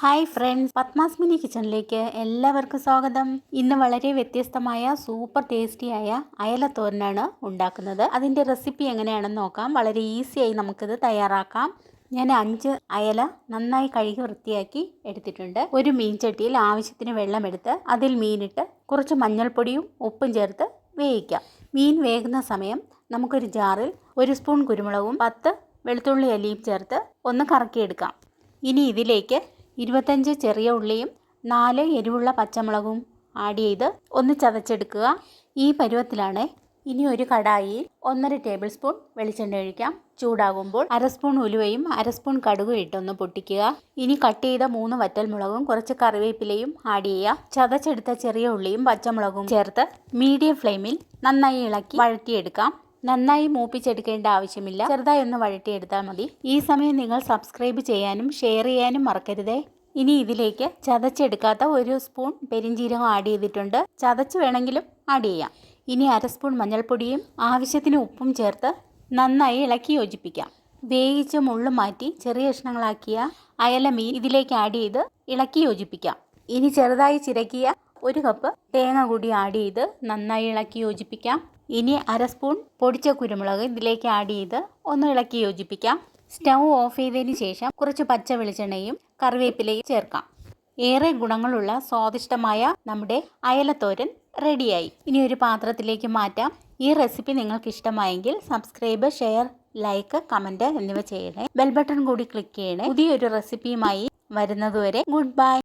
Hi friends Padmas mini കിച്ചണിലേക്ക് എല്ലാവർക്കും സ്വാഗതം. ഇന്ന് വളരെ വ്യത്യസ്തമായ സൂപ്പർ ടേസ്റ്റിയായ അയലത്തോരനാണ് ഉണ്ടാക്കുന്നത്. അതിന്റെ റെസിപ്പി എങ്ങനെയാണെന്ന് നോക്കാം. വളരെ ഈസിയായി നമുക്കിത് തയ്യാറാക്കാം. ഞാൻ അഞ്ച് അയല നന്നായി കഴുകി വൃത്തിയാക്കി എടുത്തിട്ടുണ്ട്. ഒരു മീൻ മീൻചട്ടിയിൽ ആവശ്യത്തിന് വെള്ളമെടുത്ത് അതിൽ മീനിട്ട് കുറച്ച് മഞ്ഞൾപ്പൊടിയും ഉപ്പും ചേർത്ത് വേവിക്കാം. മീൻ വേകുന്ന സമയം നമുക്കൊരു ജാറിൽ ഒരു സ്പൂൺ കുരുമുളകും പത്ത് വെളുത്തുള്ളി അലിയും ചേർത്ത് ഒന്ന് കറക്കിയെടുക്കാം. ഇനി ഇതിലേക്ക് ഇരുപത്തഞ്ച് ചെറിയ ഉള്ളിയും നാല് എരിവുള്ള പച്ചമുളകും ആഡ് ചെയ്ത് ഒന്ന് ചതച്ചെടുക്കുക. ഈ പരുവത്തിലാണ് ഇനി ഒരു കടായിൽ ഒന്നര ടേബിൾ സ്പൂൺ വെളിച്ചെണ്ണ ഒഴിക്കാം. ചൂടാകുമ്പോൾ അര സ്പൂൺ ഉലുവയും അര സ്പൂൺ കടുകും ഇട്ടൊന്ന് പൊട്ടിക്കുക. ഇനി കട്ട് ചെയ്ത മൂന്ന് വറ്റൽമുളകും കുറച്ച് കറിവേപ്പിലയും ആഡ് ചെയ്യുക. ചതച്ചെടുത്ത ചെറിയ ഉള്ളിയും പച്ചമുളകും ചേർത്ത് മീഡിയം ഫ്ലെയിമിൽ നന്നായി ഇളക്കി വഴറ്റിയെടുക്കാം. നന്നായി മൂപ്പിച്ചെടുക്കേണ്ട ആവശ്യമില്ല. ചെറുതായി ഒന്ന് വഴട്ടിയെടുത്താൽ മതി. ഈ സമയം നിങ്ങൾ സബ്സ്ക്രൈബ് ചെയ്യാനും ഷെയർ ചെയ്യാനും മറക്കരുതേ. ഇനി ഇതിലേക്ക് ചതച്ചെടുക്കാത്ത ഒരു സ്പൂൺ പെരിഞ്ചീരകം ആഡ് ചെയ്തിട്ടുണ്ട്. ചതച്ച് വേണമെങ്കിലും ആഡ് ചെയ്യാം. ഇനി അര സ്പൂൺ മഞ്ഞൾപ്പൊടിയും ആവശ്യത്തിന് ഉപ്പും ചേർത്ത് നന്നായി ഇളക്കി യോജിപ്പിക്കാം. വേവിച്ച മുള്ളു മാറ്റി ചെറിയ കഷ്ണങ്ങളാക്കിയ അയല മീൻ ഇതിലേക്ക് ആഡ് ചെയ്ത് ഇളക്കി യോജിപ്പിക്കാം. ഇനി ചെറുതായി ചിരക്കിയ ഒരു കപ്പ് തേങ്ങ കൂടി ആഡ് ചെയ്ത് നന്നായി ഇളക്കി യോജിപ്പിക്കാം. ഇനി അര സ്പൂൺ പൊടിച്ച കുരുമുളക് ഇതിലേക്ക് ആഡ് ചെയ്ത് ഒന്ന് ഇളക്കി യോജിപ്പിക്കാം. സ്റ്റൗ ഓഫ് ചെയ്തതിന് ശേഷം കുറച്ച് പച്ച വെളിച്ചെണ്ണയും കറിവേപ്പിലയും ചേർക്കാം. ഏറെ ഗുണങ്ങളുള്ള സ്വാദിഷ്ടമായ നമ്മുടെ അയലത്തോരൻ റെഡിയായി. ഇനി ഒരു പാത്രത്തിലേക്ക് മാറ്റാം. ഈ റെസിപ്പി നിങ്ങൾക്ക് ഇഷ്ടമായെങ്കിൽ സബ്സ്ക്രൈബ് ഷെയർ ലൈക്ക് കമന്റ് എന്നിവ ചെയ്യണേ. ബെൽ ബട്ടൺ കൂടി ക്ലിക്ക് ചെയ്യണേ. പുതിയൊരു റെസിപ്പിയുമായി വരുന്നതുവരെ ഗുഡ് ബൈ